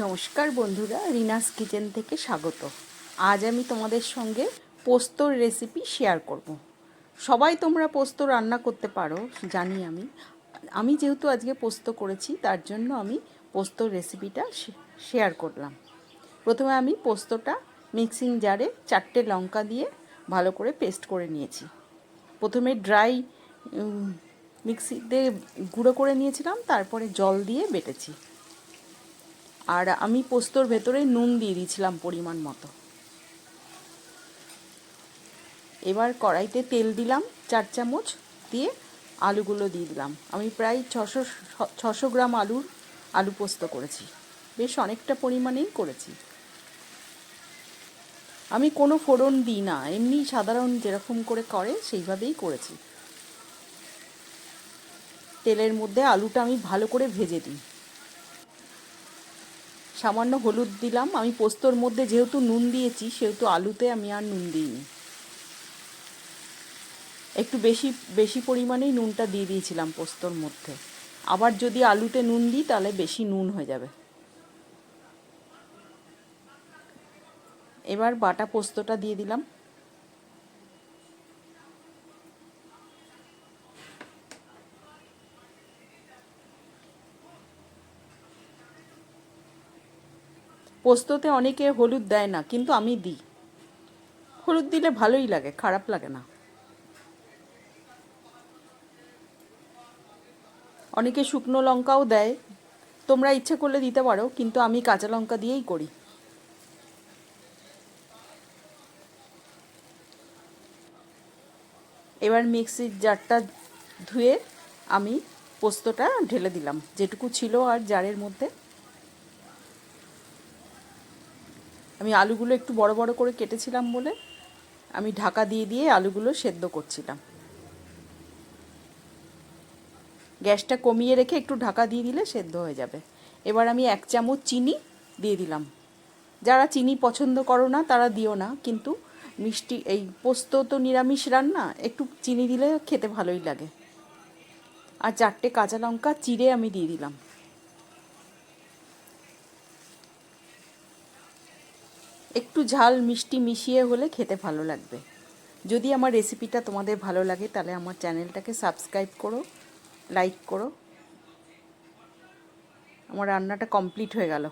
নমস্কার বন্ধুরা, রিনাস কিচেন থেকে স্বাগত। আজ আমি তোমাদের সঙ্গে পোস্তর রেসিপি শেয়ার করব। সবাই তোমরা পোস্ত রান্না করতে পারো, জানি আমি। আমি যেহেতু আজকে পোস্ত করেছি, তার জন্য আমি পোস্তর রেসিপিটা শেয়ার করলাম। প্রথমে আমি পোস্তটা মিক্সিং জারে চারটে লঙ্কা দিয়ে ভালো করে পেস্ট করে নিয়েছি। প্রথমে ড্রাই মিক্সিতে গুঁড়ো করে নিয়েছিলাম, তারপরে জল দিয়ে বেটেছি। আর আমি পোস্তর ভেতরে নুন দিয়ে দিয়েছিলাম পরিমাণ মতো। এবার কড়াইতে তেল দিলাম চার চামচ দিয়ে আলুগুলো দিয়ে দিলাম। আমি প্রায় ছশো ছশো গ্রাম আলুর আলু পোস্ত করেছি। বেশ অনেকটা পরিমাণেই করেছি। আমি কোনো ফোড়ন দিই না, এমনি সাধারণ যেরকম করে করে সেইভাবেই করেছি। তেলের মধ্যে আলুটা আমি ভালো করে ভেজে দিই। সামান্য হলুদ দিলাম। আমি পোস্তর মধ্যে যেহেতু নুন দিয়েছি, সেহেতু আলুতে আমি আর নুন দিইনি। একটু বেশি বেশি পরিমাণেই নুনটা দিয়ে দিয়েছিলাম পোস্তর মধ্যে। আবার যদি আলুতে নুন দিই, তাহলে বেশি নুন হয়ে যাবে। এবার বাটা পোস্তটা দিয়ে দিলাম। পোস্ততে অনেকে হলুদ দেয় না, কিন্তু আমি দিই। হলুদ দিলে ভালোই লাগে, খারাপ লাগে না। অনেকে শুকনো লঙ্কাও দেয়। তোমরা ইচ্ছে করলে দিতে পারো, কিন্তু আমি কাঁচা লঙ্কা দিয়েই করি। এবার মিক্সির জারটা ধুয়ে আমি পোস্তটা ঢেলে দিলাম, যেটুকু ছিল আর জারের মধ্যে। আমি আলুগুলো একটু বড় বড় করে কেটেছিলাম বলে আমি ঢাকা দিয়ে দিয়ে আলুগুলো সেদ্ধ করছিলাম। গ্যাসটা কমিয়ে রেখে একটু ঢাকা দিয়ে দিলে সেদ্ধ হয়ে যাবে। এবার আমি এক চামচ চিনি দিয়ে দিলাম। যারা চিনি পছন্দ করো না, তারা দিও না, কিন্তু মিষ্টি, এই পোস্ত তো নিরামিষ রান্না, একটু চিনি দিলে খেতে ভালোই লাগে। আর চারটে কাঁচা লঙ্কা চিড়ে আমি দিয়ে দিলাম। একটু ঝাল মিষ্টি মিশিয়ে হলে খেতে ভালো লাগবে। যদি আমার রেসিপিটা তোমাদের ভালো লাগে, তাহলে আমার চ্যানেলটাকে সাবস্ক্রাইব করো, লাইক করো। আমার রান্নাটা কমপ্লিট হয়ে গেল।